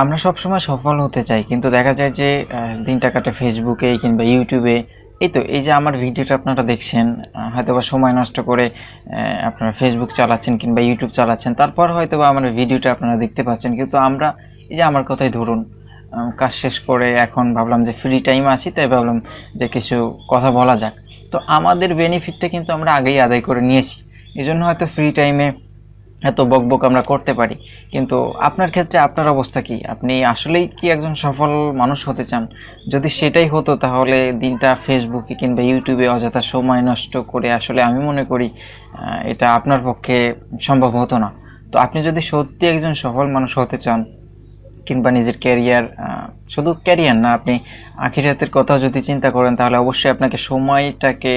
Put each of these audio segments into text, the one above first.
আমরা সবসময় সফল হতে চাই, কিন্তু দেখা যায় যে দিনটা কাটে ফেসবুকে কিংবা ইউটিউবে এই তো, এই যে আমার ভিডিওটা আপনারা দেখছেন হয়তো বা সময় নষ্ট করে আপনারা ফেসবুক চালাচ্ছেন কিংবা ইউটিউব চালাচ্ছেন, তারপর হয়তো বা আমার ভিডিওটা আপনারা দেখতে পাচ্ছেন। কিন্তু আমরা, এই যে আমার কথাই ধরুন কাজ শেষ করে এখন ভাবলাম যে ফ্রি টাইম আছি, তাই ভাবলাম যে কিছু কথা বলা যাক। তো আমাদের বেনিফিটটা কিন্তু আমরা আগেই আদায় করে নিয়েছি। এই জন্য হয়তো ফ্রি টাইমে এত বকবক আমরা করতে পারি। কিন্তু আপনার ক্ষেত্রে আপনার অবস্থা কি? আপনি আসলেই কি একজন সফল মানুষ হতে চান? যদি সেটাই হতো তাহলে দিনটা ফেসবুকে কিংবা ইউটিউবে অযথা সময় নষ্ট করে আসলে আমি মনে করি এটা আপনার পক্ষে সম্ভব হতো না। তো আপনি যদি সত্যি একজন সফল মানুষ হতে চান কিংবা নিজের ক্যারিয়ার শুধু ক্যারিয়ার না, আপনি আখিরাতের কথা যদি চিন্তা করেন তাহলে অবশ্যই আপনাকে সময়টাকে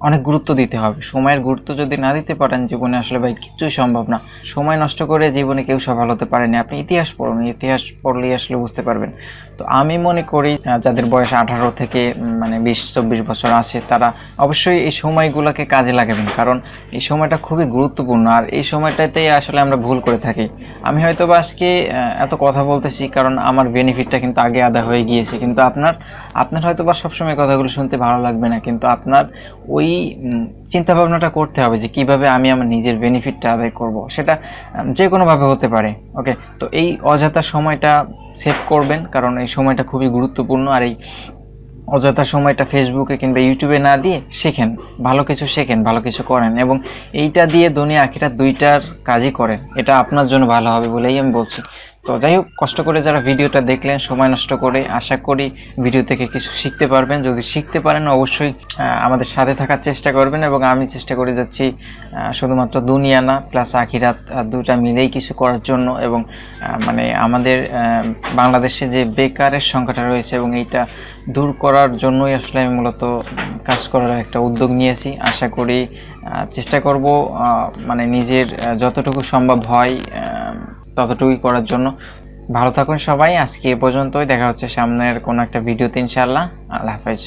অনেক গুরুত্ব দিতে হবে। সময়ের গুরুত্ব যদি না দিতে পারেন, জীবনে আসলে ভাই কিছুই সম্ভব না। সময় নষ্ট করে জীবনে কেউ সফল হতে পারেনি। আপনি ইতিহাস পড়ুন, ইতিহাস পড়লেই আসলে বুঝতে পারবেন। তো আমি মনে করি যাদের বয়স আঠারো থেকে মানে বিশ, চব্বিশ বছর আছে, তারা অবশ্যই এই সময়গুলোকে কাজে লাগাবেন। কারণ এই সময়টা খুবই গুরুত্বপূর্ণ। আর এই সময়টাতেই আসলে আমরা ভুল করে থাকি। আমি হয়তো বা আজকে এত কথা বলতেছি কারণ আমার বেনিফিটটা কিন্তু আগে আদা হয়ে গিয়েছে। কিন্তু আপনার আপনার হয়তো বা সবসময় কথাগুলো শুনতে ভালো লাগবে না, কিন্তু আপনার ওই চিন্তা ভাবনাটা করতে হবে যে কীভাবে আমি আমার নিজের বেনিফিটটা আদায় করব। সেটা যে কোনোভাবে হতে পারে ওকে তো এই অযথা সময়টা সেভ করবেন, কারণ এই সময়টা খুবই গুরুত্বপূর্ণ আর এই অযথা সময়টা ফেসবুকে কিংবা ইউটিউবে না দিয়ে শেখেন, ভালো কিছু শেখেন, ভালো কিছু করেন এবং এইটা দিয়ে দুনিয়া আখিরা দুইটার কাজই করেন। এটা আপনার জন্য ভালো হবে বলেই আমি বলছি। তো যাই হোক, কষ্ট করে যারা ভিডিওটা দেখলেন, সময় নষ্ট করে আশা করি ভিডিও থেকে কিছু শিখতে পারবেন। যদি শিখতে পারেন, অবশ্যই আমাদের সাথে থাকার চেষ্টা করবেন এবং আমি চেষ্টা করে যাচ্ছি শুধুমাত্র দুনিয়া না প্লাস আখিরাত দুটা মিলেই কিছু করার জন্য এবং মানে আমাদের বাংলাদেশে যে বেকারের সংখ্যাটা রয়েছে এবং এইটা দূর করার জন্যই আসলে আমি মূলত কাজ করার একটা উদ্যোগ নিয়েছি। আশা করি চেষ্টা করব মানে নিজের যতটুকু সম্ভব হয় ততটুকুই করার জন্য। ভালো থাকুন সবাই, আজকে এ পর্যন্তই। দেখা হচ্ছে সামনের কোনো একটা ভিডিওতে ইনশাল্লাহ আল্লাহ হাফেজ।